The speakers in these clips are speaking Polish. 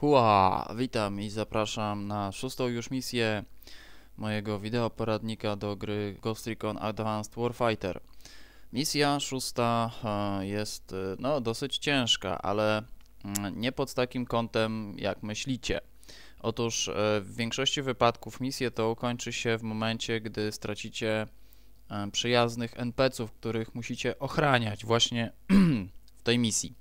Hua! Witam i zapraszam na szóstą już misję mojego wideoporadnika do gry Ghost Recon Advanced Warfighter. Misja szósta e, jest e, no, dosyć ciężka, ale mm, nie pod takim kątem jak myślicie. Otóż e, w większości wypadków misję to kończy się w momencie, gdy stracicie przyjaznych NPC-ów, których musicie ochraniać właśnie w tej misji.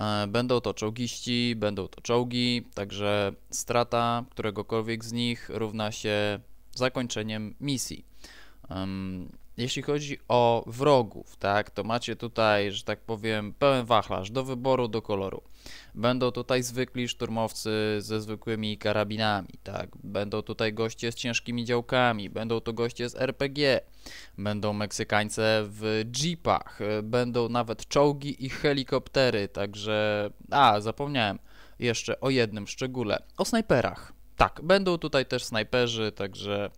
E, będą to czołgiści, będą to czołgi, także strata któregokolwiek z nich równa się zakończeniem misji. Jeśli chodzi o wrogów, tak, to macie tutaj, że tak powiem, pełen wachlarz do wyboru, do koloru. Będą tutaj zwykli szturmowcy ze zwykłymi karabinami, tak, będą tutaj goście z ciężkimi działkami, będą to goście z RPG, będą Meksykańce w jeepach, będą nawet czołgi i helikoptery, także, a, zapomniałem jeszcze o jednym szczególe, o snajperach. Tak, będą tutaj też snajperzy, także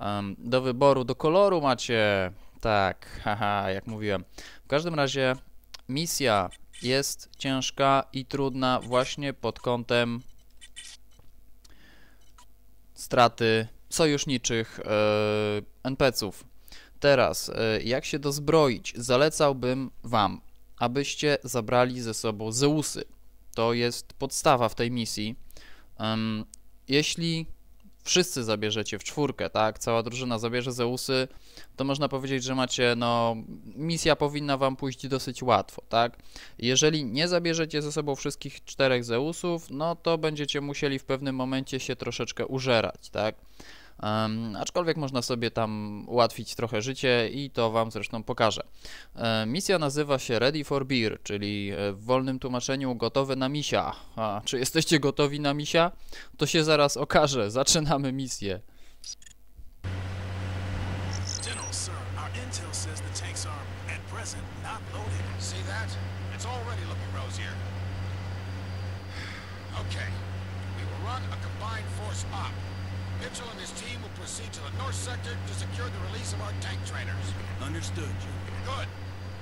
Um, do wyboru, do koloru macie, tak, haha, jak mówiłem. W każdym razie misja jest ciężka i trudna właśnie pod kątem straty sojuszniczych yy, NPC-ów. Teraz, yy, jak się dozbroić? Zalecałbym Wam, abyście zabrali ze sobą Zeusy. To jest podstawa w tej misji. Um, jeśli wszyscy zabierzecie w czwórkę, tak, cała drużyna zabierze Zeusy, to można powiedzieć, że macie, no, misja powinna wam pójść dosyć łatwo, tak. Jeżeli nie zabierzecie ze sobą wszystkich czterech Zeusów, no to będziecie musieli w pewnym momencie się troszeczkę użerać, tak. Um, aczkolwiek można sobie tam ułatwić trochę życie i to Wam zresztą pokażę. E, misja nazywa się Ready for Beer, czyli e, w wolnym tłumaczeniu gotowy na misia. A, czy jesteście gotowi na misia? To się zaraz okaże. Zaczynamy misję. Okay, we will run a combined force op. Mitchell and his team will proceed to the north sector to secure the release of our tank trainers. Understood, Junior. Good.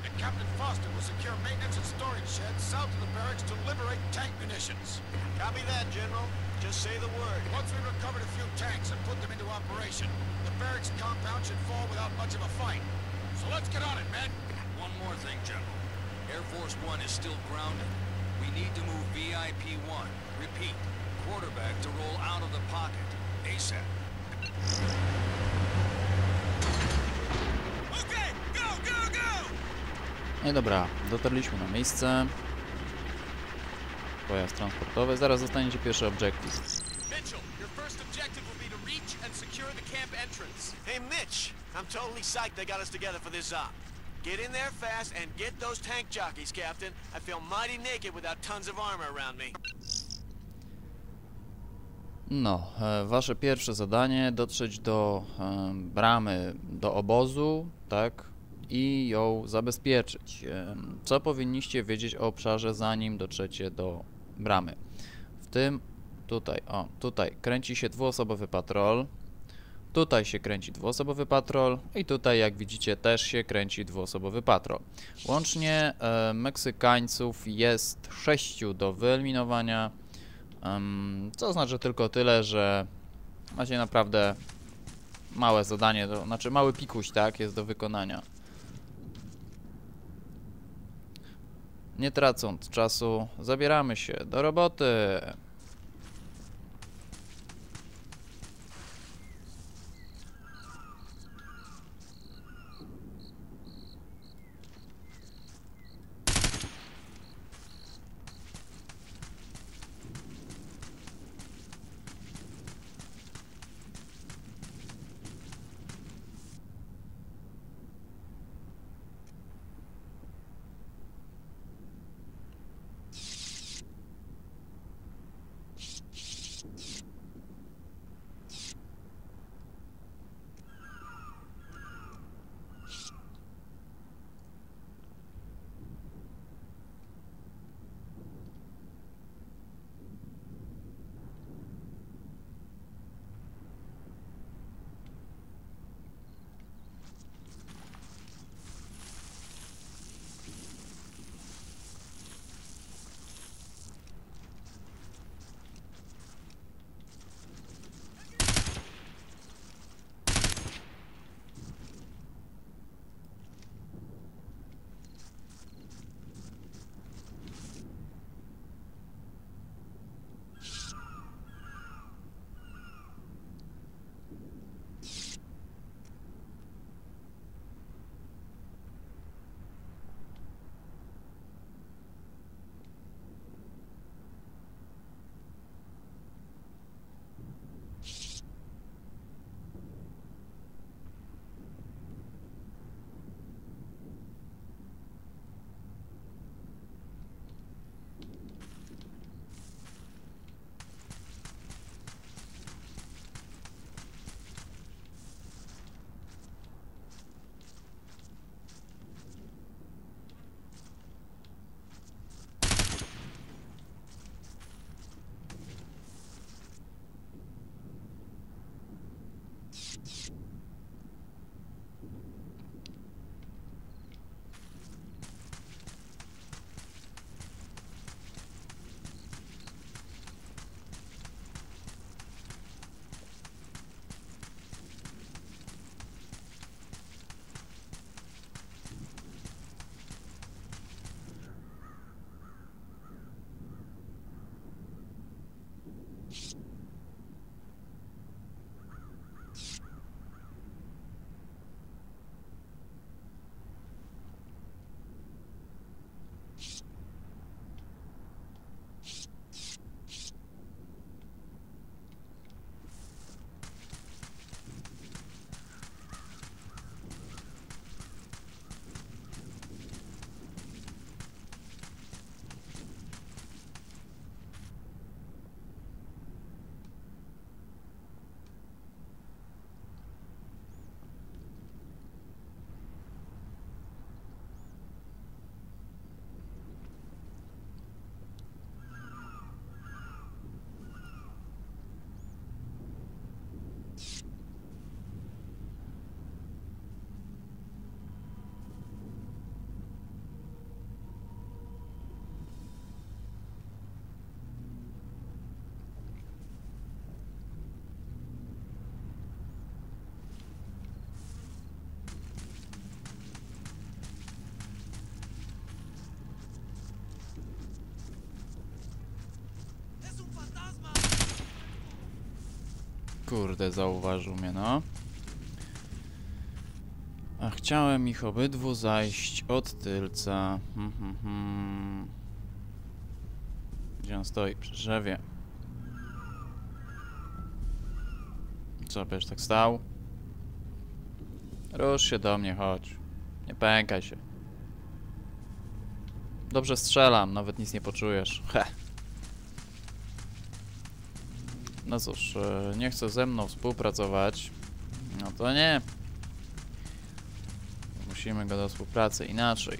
And Captain Foster will secure maintenance and storage sheds south of the barracks to liberate tank munitions. Copy that, General. Just say the word. Once we've recovered a few tanks and put them into operation, the barracks compound should fall without much of a fight. So let's get on it, men. One more thing, General. Air Force One is still grounded. We need to move VIP-1. Repeat, quarterback to roll out of the pocket. ASAP. No i dobra, dotarliśmy na miejsce. Pojazd transportowy. Zaraz zostaniecie pierwszy obiektyw. Mitchell, your first objective will be to reach and secure the camp entrance. Hey Mitch, I'm totally psyched they got us together for this op. Get in there fast and get those tank jockeys, Captain. I feel mighty naked without tons of armor around me. No, e, wasze pierwsze zadanie dotrzeć do e, bramy, do obozu, tak, i ją zabezpieczyć. E, co powinniście wiedzieć o obszarze, zanim dotrzecie do bramy? W tym, tutaj, o, tutaj kręci się dwuosobowy patrol, tutaj się kręci dwuosobowy patrol i tutaj, jak widzicie, też się kręci dwuosobowy patrol. Łącznie e, Meksykańców jest sześciu do wyeliminowania, co znaczy tylko tyle, że macie naprawdę małe zadanie, to znaczy mały pikuś, tak, jest do wykonania. Nie tracąc czasu, zabieramy się do roboty. Kurde, zauważył mnie, no. A chciałem ich obydwu zajść od tylca. Hmm, hmm, hmm. Gdzie on stoi? Przy drzewie. Co, będziesz tak stał? Rusz się do mnie, chodź. Nie pękaj się. Dobrze strzelam, nawet nic nie poczujesz. He. No cóż, e, nie chce ze mną współpracować. No to nie. Musimy go do współpracy inaczej.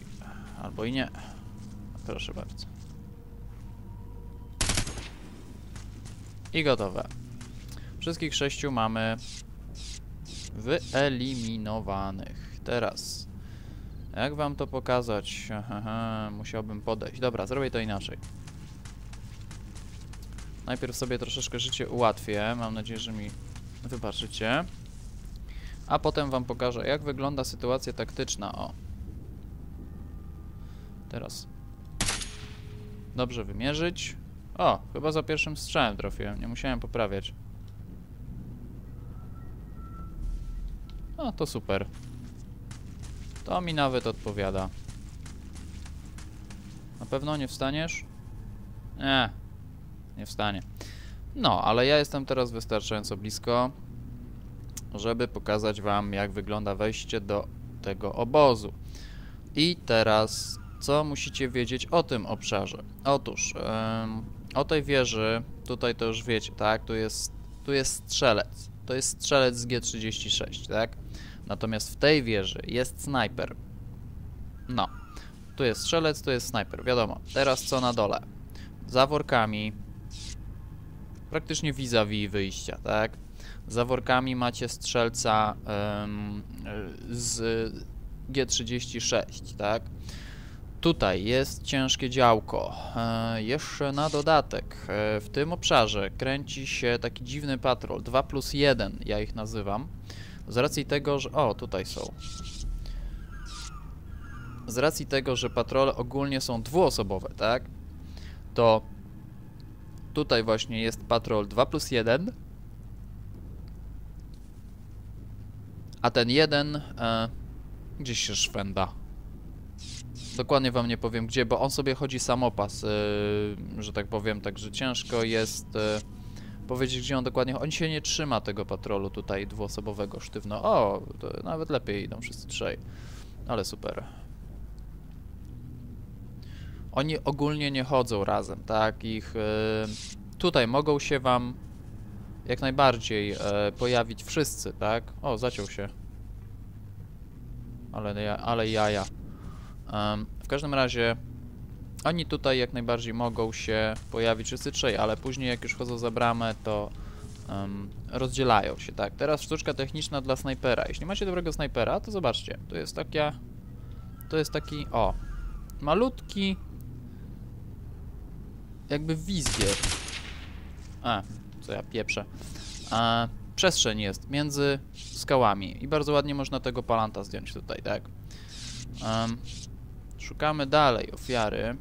Albo i nie. Proszę bardzo. I gotowe. Wszystkich sześciu mamy wyeliminowanych. Teraz, jak wam to pokazać? Musiałbym podejść. Dobra, zrobię to inaczej. Najpierw sobie troszeczkę życie ułatwię. Mam nadzieję, że mi wybaczycie. A potem wam pokażę, jak wygląda sytuacja taktyczna. O. Teraz. Dobrze wymierzyć. O, chyba za pierwszym strzałem trafiłem. Nie musiałem poprawiać. No, to super. To mi nawet odpowiada. Na pewno nie wstaniesz? Nie, nie wstanie. No, ale ja jestem teraz wystarczająco blisko, żeby pokazać wam, jak wygląda wejście do tego obozu. I teraz, co musicie wiedzieć o tym obszarze? Otóż, ym, o tej wieży, tutaj to już wiecie, tak? Tu jest, tu jest strzelec. To jest strzelec z G36, tak? Natomiast w tej wieży jest snajper. No. Tu jest strzelec, tu jest snajper, wiadomo. Teraz co na dole? Za workami praktycznie vis-a-vis wyjścia, tak? Za workami macie strzelca ym, z G36, tak? Tutaj jest ciężkie działko. E, jeszcze na dodatek, e, w tym obszarze kręci się taki dziwny patrol, 2 plus 1 ja ich nazywam. Z racji tego, że... O, tutaj są. Z racji tego, że patrole ogólnie są dwuosobowe, tak? To tutaj właśnie jest patrol 2 plus 1. A ten jeden e, gdzieś się szwenda. Dokładnie wam nie powiem gdzie, bo on sobie chodzi samopas, e, że tak powiem, także ciężko jest... E, powiedzieć, gdzie on dokładnie... On się nie trzyma tego patrolu tutaj dwuosobowego sztywno. O, nawet lepiej idą wszyscy trzej. Ale super. Oni ogólnie nie chodzą razem, tak? Ich... Y, tutaj mogą się wam jak najbardziej y, pojawić wszyscy, tak? O, zaciął się. Ale, ale jaja. Um, w każdym razie oni tutaj jak najbardziej mogą się pojawić wszyscy trzej, ale później jak już wchodzą za bramę, to um, rozdzielają się, tak. Teraz sztuczka techniczna dla snajpera. Jeśli macie dobrego snajpera, to zobaczcie, to jest taka... To jest taki, o, malutki jakby wizgier. A, co ja pieprzę. A, przestrzeń jest między skałami i bardzo ładnie można tego palanta zdjąć tutaj, tak. Szukamy dalej ofiary.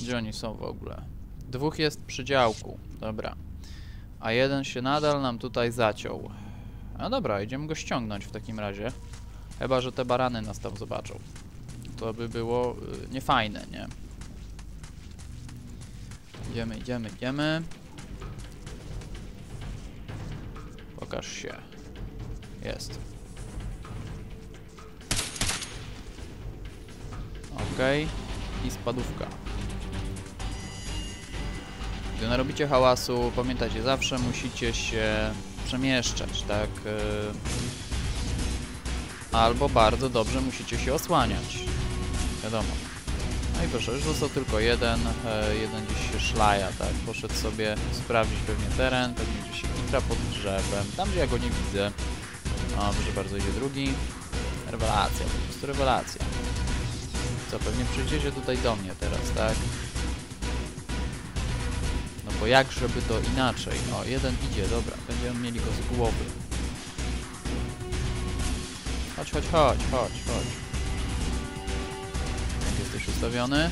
Gdzie oni są w ogóle? Dwóch jest przy działku. Dobra. A jeden się nadal nam tutaj zaciął. No dobra, idziemy go ściągnąć w takim razie. Chyba, że te barany nas tam zobaczą. To by było y, niefajne, nie? Idziemy, idziemy, idziemy. Pokaż się. Jest. Okej. Okay. I spadówka. Gdy narobicie hałasu, pamiętajcie, zawsze musicie się przemieszczać, tak? Y, albo bardzo dobrze musicie się osłaniać. Wiadomo. No i proszę, już został tylko jeden. E, jeden gdzieś się szlaja, tak? Poszedł sobie sprawdzić pewnie teren, pewnie gdzieś się kitra pod drzewem. Tam, gdzie ja go nie widzę. O, proszę bardzo, idzie drugi. Rewelacja, po prostu rewelacja. Co, pewnie przyjdziecie tutaj do mnie teraz, tak? bo jak żeby to inaczej? O, jeden idzie, dobra, będziemy mieli go z głowy. Chodź, chodź, chodź, chodź, chodź ustawiony.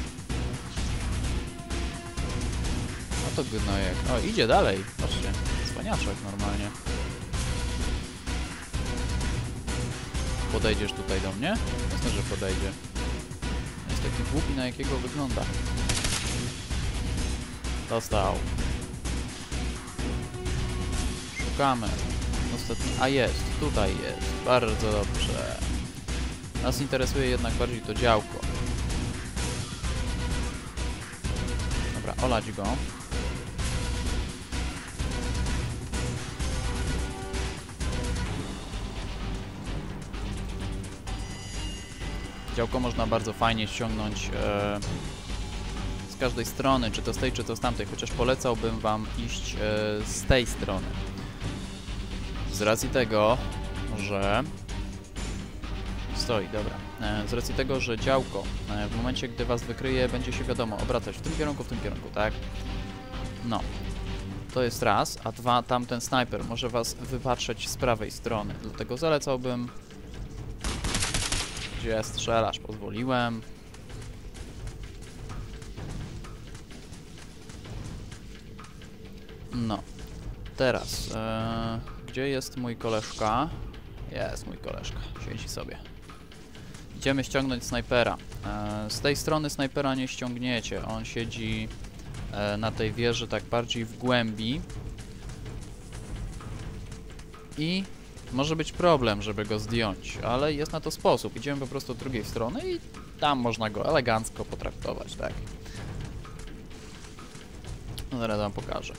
No to gnojek. O, idzie dalej. Patrzcie. Wspaniaczek normalnie. Podejdziesz tutaj do mnie? Jasne, że podejdzie. Jest taki głupi, na jakiego wygląda. Dostał. Szukamy. Ostatni... A jest, tutaj jest. Bardzo dobrze. Nas interesuje jednak bardziej to działko. Dobra, olać go. Działko można bardzo fajnie ściągnąć e, z każdej strony, czy to z tej, czy to z tamtej, chociaż polecałbym Wam iść e, z tej strony. Z racji tego, że... Stoi, dobra. E, z racji tego, że działko e, w momencie, gdy Was wykryje, będzie się wiadomo obracać w tym kierunku, w tym kierunku, tak? No. To jest raz, a dwa, tamten snajper może Was wypatrzeć z prawej strony, dlatego zalecałbym gdzie strzelasz, pozwoliłem. No. Teraz, e, gdzie jest mój koleżka? Jest mój koleżka, siedzi sobie. Idziemy ściągnąć snajpera. E, z tej strony snajpera nie ściągniecie, on siedzi e, na tej wieży tak bardziej w głębi. I może być problem, żeby go zdjąć, ale jest na to sposób. Idziemy po prostu od drugiej strony i tam można go elegancko potraktować, tak. Zaraz wam pokażę.